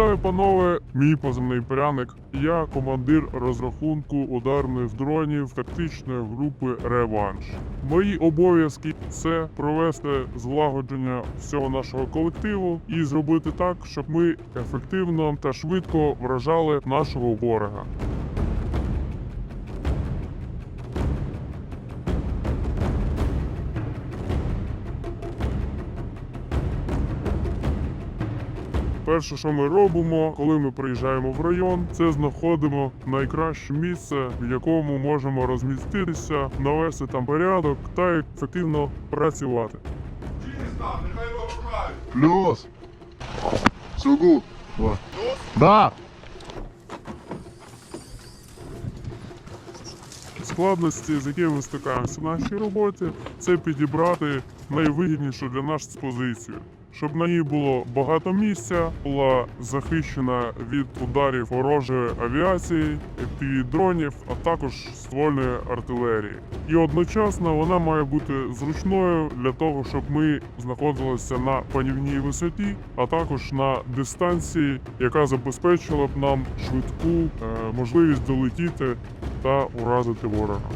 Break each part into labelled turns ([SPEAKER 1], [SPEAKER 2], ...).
[SPEAKER 1] Вітаю, панове! Мій позивний пряник. Я командир розрахунку ударних дронів тактичної групи Реванш. Мої обов'язки це провести злагодження всього нашого колективу і зробити так, щоб ми ефективно та швидко вражали нашого ворога. Перше, що ми робимо, коли ми приїжджаємо в район, це знаходимо найкраще місце, в якому можемо розміститися, навести там порядок та ефективно працювати.
[SPEAKER 2] Плюс. Все гуд. Да.
[SPEAKER 1] Складності, з якими ми стикаємося в нашій роботі, це підібрати найвигіднішу для нас позицію. Щоб на ній було багато місця, була захищена від ударів ворожої авіації, дронів, а також ствольної артилерії. І одночасно вона має бути зручною для того, щоб ми знаходилися на панівній висоті, а також на дистанції, яка забезпечила б нам швидку е, можливість долетіти та уразити ворога.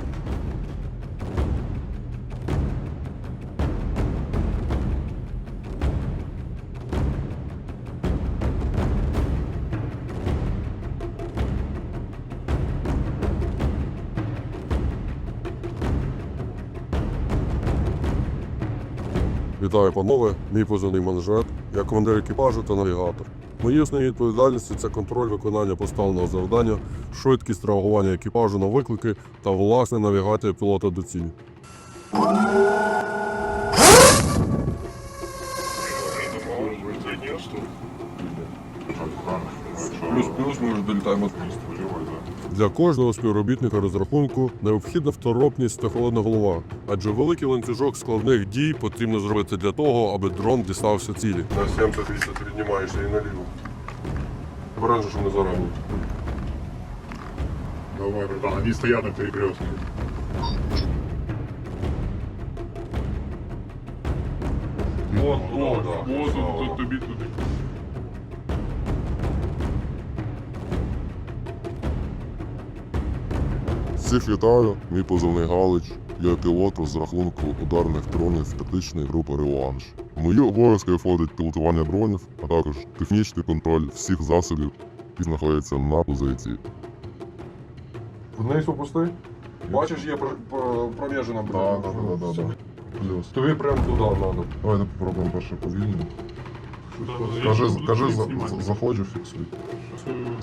[SPEAKER 2] Вітаю, панове. Мій позивний манжет. Я командир екіпажу та навігатор. Мої основні відповідальності це контроль виконання поставленого завдання, швидкість реагування екіпажу на виклики та власне навігація пілота до цілі. Плюс-плюс ми вже долітаємо. Для кожного співробітника розрахунку необхідна второпність та холодна голова, адже великий ланцюжок складних дій потрібно зробити для того, аби дрон дістався цілі. На 70 піднімаєшся і наліво. Обережно, щоб не заранив.
[SPEAKER 3] Давай, братан, они стоят на перекрестке.
[SPEAKER 1] От,
[SPEAKER 2] Ну,
[SPEAKER 1] от,
[SPEAKER 2] да,
[SPEAKER 1] от,
[SPEAKER 2] слава.
[SPEAKER 1] от, тобі туди.
[SPEAKER 4] Всіх вітаю, мій позивний Галич. Я пілот розрахунку ударних дронів тактичної групи Реванш. В Мої обов'язки входить пілотування дронів, а також технічний контроль всіх засобів, які знаходяться на позиції.
[SPEAKER 2] Вниз опусти. Бачиш, є проміжена
[SPEAKER 4] да, да, да. Плюс.
[SPEAKER 2] Тобі прямо туди треба.
[SPEAKER 4] Давайте попробуємо перше повільно. Кажи, кажи за, за- заходжу, фіксуй.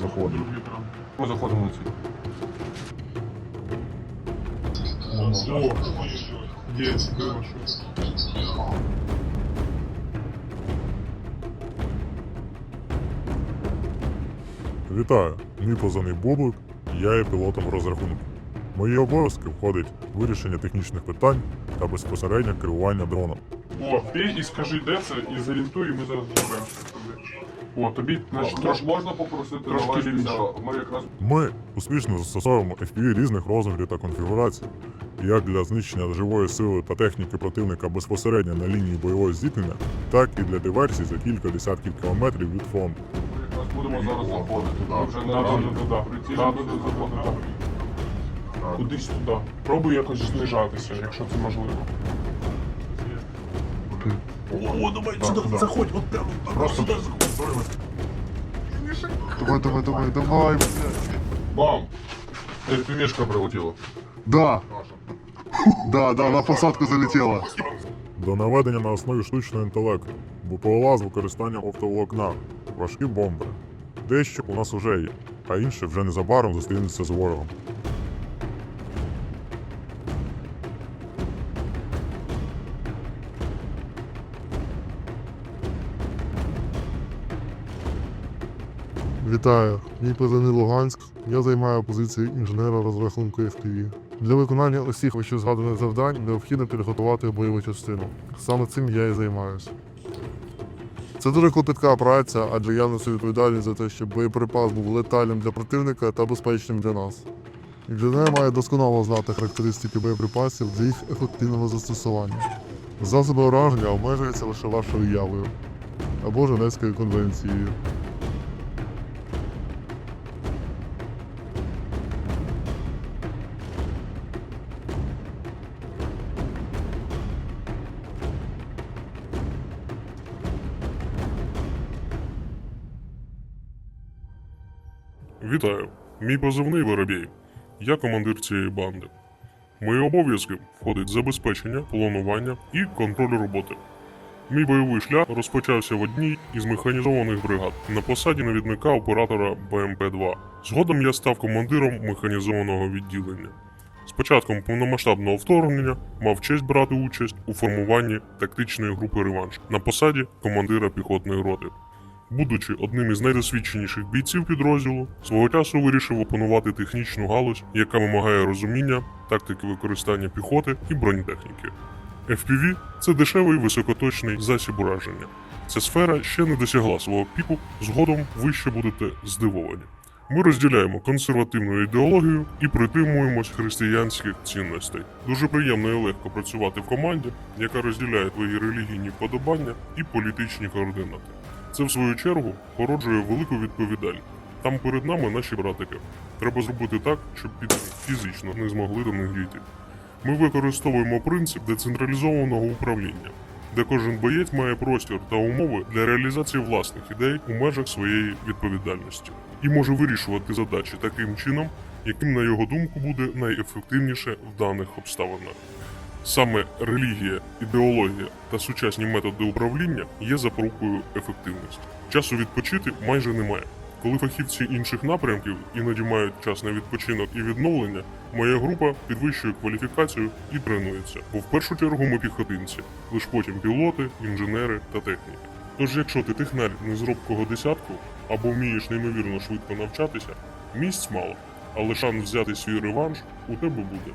[SPEAKER 4] Заходимо.
[SPEAKER 2] Ми заходимо на ціль.
[SPEAKER 3] Вітаю, мій позивний Бублик, я є пілотом розрахунку. Мої обов'язки входить вирішення технічних питань та безпосередньо керування дроном.
[SPEAKER 1] О, ти і скажи, де це, і зорієнтуй, і ми зараз зробимо. О, тобі, значить, трошки.
[SPEAKER 2] можна попросити
[SPEAKER 1] трошки
[SPEAKER 2] наладитися?
[SPEAKER 1] лівіше.
[SPEAKER 2] Ми якраз
[SPEAKER 3] Ми успішно застосовуємо FPV різних розмірів та конфігурацій, як для знищення живої сили та техніки противника безпосередньо на лінії бойового зіткнення, так і для диверсій за кілька десятків кілометрів від фронту.
[SPEAKER 2] ми якраз будемо зараз заходити. Ми вже не
[SPEAKER 1] да,
[SPEAKER 2] разу
[SPEAKER 1] да, да, да. Да, да, да, да. Кудись туди. Пробуй якось знижатися, якщо це можливо. О, давай сюди, заходь, от прямо. Просто
[SPEAKER 4] Давай, давай, давай, давай.
[SPEAKER 2] Бам! Півішка прилетіла.
[SPEAKER 4] Да, да, да, на посадку залетела.
[SPEAKER 3] До наведення на основі штучного інтелекту, БПЛА з використанням оптоволокна, важкі бомби. Дещо у нас уже є, а інше вже незабаром зустрінеться з ворогом.
[SPEAKER 5] Вітаю, мій позивний Луганськ. Я займаю позицію інженера розрахунку FPV. Для виконання усіх вищезгаданих завдань необхідно підготувати бойову частину. Саме цим я і займаюся. Це дуже клопітка праця, адже я несу відповідальність за те, щоб боєприпас був летальним для противника та безпечним для нас. Інженер має досконало знати характеристики боєприпасів для їх ефективного застосування. Засоби ураження обмежуються лише вашою уявою або Женевською конвенцією.
[SPEAKER 6] Вітаю! Мій позивний Воробій. Я командир цієї банди. Мої обов'язки входить забезпечення, планування і контроль роботи. Мій бойовий шлях розпочався в одній із механізованих бригад на посаді навідника оператора БМП-2. Згодом я став командиром механізованого відділення. З початком повномасштабного вторгнення мав честь брати участь у формуванні тактичної групи реванш на посаді командира піхотної роти. Будучи одним із найдосвідченіших бійців підрозділу, свого часу вирішив опанувати технічну галузь, яка вимагає розуміння, тактики використання піхоти і бронетехніки. FPV – це дешевий високоточний засіб ураження. Ця сфера ще не досягла свого піку, згодом ви ще будете здивовані. Ми розділяємо консервативну ідеологію і притримуємось християнських цінностей. Дуже приємно і легко працювати в команді, яка розділяє твої релігійні вподобання і політичні координати. Це, в свою чергу, породжує велику відповідальність. Там перед нами наші братики. Треба зробити так, щоб під фізично не змогли до них дійти. Ми використовуємо принцип децентралізованого управління, де кожен боєць має простір та умови для реалізації власних ідей у межах своєї відповідальності і може вирішувати задачі таким чином, яким, на його думку, буде найефективніше в даних обставинах. Саме релігія, ідеологія та сучасні методи управління є запорукою ефективності. Часу відпочити майже немає. Коли фахівці інших напрямків іноді мають час на відпочинок і відновлення, моя група підвищує кваліфікацію і тренується. Бо в першу чергу ми піхотинці, лиш потім пілоти, інженери та техніки. Тож, якщо ти технар не з робкого десятку або вмієш неймовірно швидко навчатися, місць мало, але шанс взяти свій реванш у тебе буде.